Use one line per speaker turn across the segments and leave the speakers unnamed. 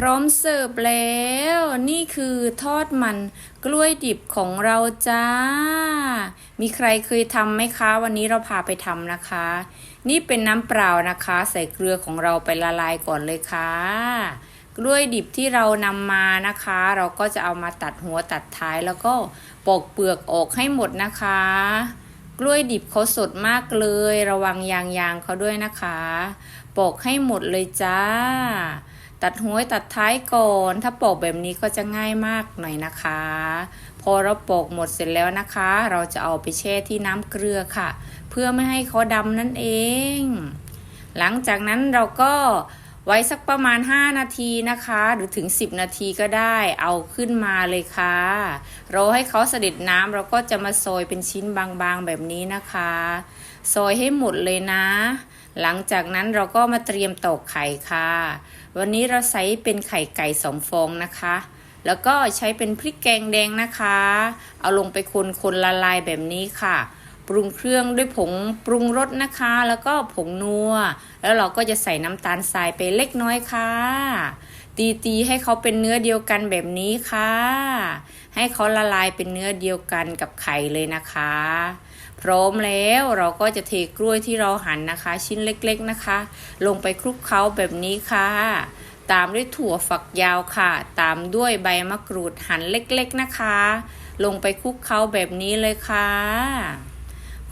พร้อมเสิร์ฟแล้ว นี่คือทอดมันกล้วยดิบของเราจ้า มีใครเคยทำไหมคะ วันนี้เราพาไปทำนะคะ นี่เป็นน้ำเปล่านะคะ ใส่เกลือของเราไปละลายก่อนเลยค่ะ กล้วยดิบที่เรานำมานะคะ เราก็จะเอามาตัดหัวตัดท้ายแล้วก็ปอกเปลือกออกให้หมดนะคะ กล้วยดิบเขาสดมากเลย ระวังยางยางเขาด้วยนะคะ ปอกให้หมดเลยจ้า ตัดหัวตัดท้ายก่อนถ้าปอกแบบนี้ก็จะง่ายมากหน่อยนะคะ พอเราปอกหมดเสร็จแล้วนะคะ เราจะเอาไปแช่ที่น้ำเกลือค่ะ เพื่อไม่ให้เขาดำนั่นเอง หลังจากนั้นเราก็ไว้สักประมาณ 5 นาทีนะคะ หรือถึง 10 นาทีก็ได้เอาขึ้นมาเลยค่ะเราให้เขาเสด็จน้ำเราก็จะมาซอยเป็นชิ้นบางๆแบบนี้นะคะซอยให้หมดเลยนะ หลังจากนั้นเราก็มาเตรียมตอกไข่ค่ะ วันนี้เราใช้เป็นไข่ไก่สองฟองนะคะ แล้วก็ใช้เป็นพริกแกงแดงนะคะ เอาลงไปคนคนละลายแบบนี้ค่ะ ปรุงเครื่องด้วยผงปรุงรสนะคะ แล้วก็ผงนัว แล้วเราก็จะใส่น้ำตาลทรายไปเล็กน้อยค่ะ ตีตีๆให้เขาเป็นเนื้อเดียวกันแบบนี้ค่ะ ให้เขาละลายเป็นเนื้อเดียวกันกับไข่เลยนะคะ พร้อมแล้วเราก็จะเทกล้วยที่เราหั่นนะคะ ชิ้นเล็กๆนะคะ ลงไปคลุกเคล้าแบบนี้ค่ะตามด้วยถั่วฝักยาวค่ะ ตามด้วยใบมะกรูดหั่นเล็กๆนะคะ ลงไปคลุกเคล้าแบบนี้เลยค่ะ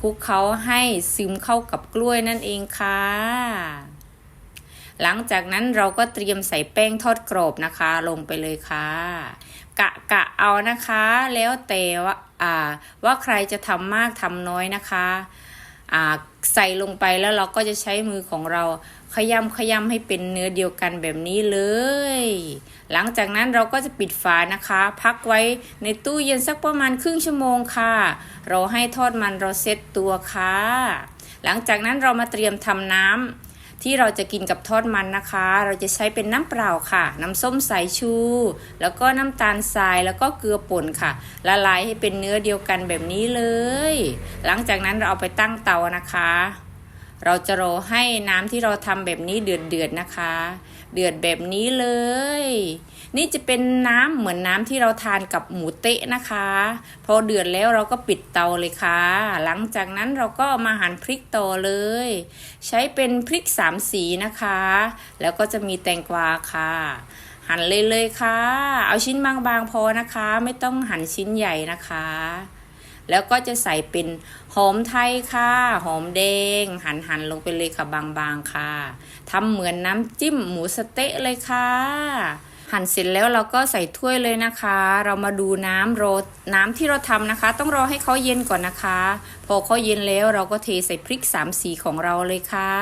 ลุกเขาให้ซึมเข้ากับกล้วยนั่นเองค่ะ หลังจากนั้นเราก็เตรียมใส่แป้งทอดกรอบนะคะ ลงไปเลยค่ะ กะกะเอานะคะ แล้วแต่ว่าว่าใครจะทำมากทำน้อยนะคะ ใส่ลงไปแล้วเราก็จะใช้มือของเราขยำขยำให้เป็นเนื้อเดียวกันแบบนี้เลย หลังจากนั้นเราก็จะปิดฝานะคะ พักไว้ในตู้เย็นสักประมาณครึ่งชั่วโมงค่ะ เราให้ทอดมันเราเซ็ตตัวค่ะ หลังจากนั้นเรามาเตรียมทำน้ำ ที่เราจะกินกับทอดมันนะคะ เราจะใช้เป็นน้ำเปล่าค่ะ น้ำส้มสายชู แล้วก็น้ำตาลทรายแล้วก็เกลือป่นค่ะ ละลายให้เป็นเนื้อเดียวกันแบบนี้เลย หลังจากนั้นเราเอาไปตั้งเตานะคะ เราจะรอให้น้ำที่เราทำแบบนี้เดือดเดือดๆนะคะ เดือดแบบนี้เลย นี่จะเป็นน้ำเหมือนน้ำที่เราทานกับหมูเต๊ะนะคะพอเดือดแล้วเราก็ปิดเตาเลยค่ะ หลังจากนั้นเราก็มาหั่นพริกต่อเลย ใช้เป็นพริกสามสีนะคะ แล้วก็จะมีแตงกวาค่ะหั่นเลยเลยค่ะ เอาชิ้นบางๆพอนะคะ ไม่ต้องหั่นชิ้นใหญ่นะคะ แล้วก็จะใส่เป็นหอมไทยค่ะ หอมแดง หั่นหั่นลงไปเลยค่ะบางๆค่ะทำเหมือนน้ำจิ้มหมูสะเต๊ะเลยค่ะ หั่นเสร็จแล้วเราก็ใส่ถ้วยเลยนะคะ เรามาดูน้ำโรน้ำที่เราทำนะคะ ต้องรอให้เขาเย็นก่อนนะคะ พอเขาเย็นแล้วเราก็เทใส่พริกสามสีของเราเลยค่ะ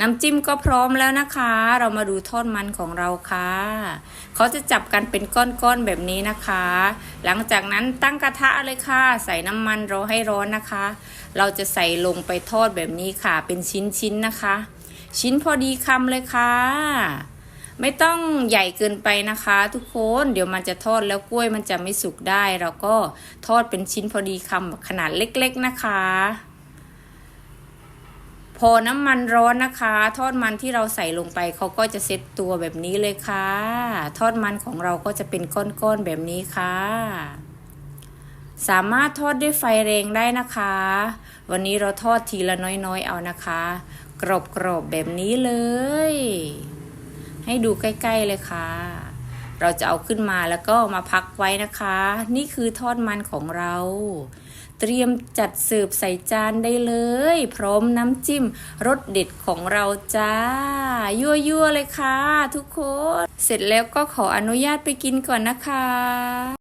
น้ำจิ้มก็พร้อมแล้วนะคะ เรามาดูทอดมันของเราค่ะเขาจะจับกันเป็นก้อนๆแบบนี้นะคะ หลังจากนั้นตั้งกระทะเลยค่ะ ใส่น้ำมันรอให้ร้อนนะคะ เราจะใส่ลงไปทอดแบบนี้ค่ะ เป็นชิ้นๆนะคะ ชิ้นพอดีคำเลยค่ะ ไม่ต้องใหญ่เกินไปนะคะ ทุกคนเดี๋ยวมันจะทอดแล้วกล้วยมันจะไม่สุกได้ เราก็ทอดเป็นชิ้นพอดีคำขนาดเล็กๆนะคะ พอน้ำมันร้อนนะคะ ทอดมันที่เราใส่ลงไปเขาก็จะเซ็ตตัวแบบนี้เลยค่ะ ทอดมันของเราก็จะเป็นก้อนๆแบบนี้ค่ะสามารถทอดด้วยไฟแรงได้นะคะ วันนี้เราทอดทีละน้อยๆเอานะคะ กรอบๆแบบนี้เลย ให้ดูใกล้ ๆเลยค่ะ เราจะเอาขึ้นมาแล้วก็มาพักไว้นะคะ นี่คือทอดมันของเรา เตรียมจัดเสิร์ฟใส่จานได้เลย พร้อมน้ำจิ้มรสเด็ดของเราจ้า ยั่วๆเลยค่ะ ทุกคน เสร็จแล้วก็ขออนุญาตไปกินก่อนนะคะ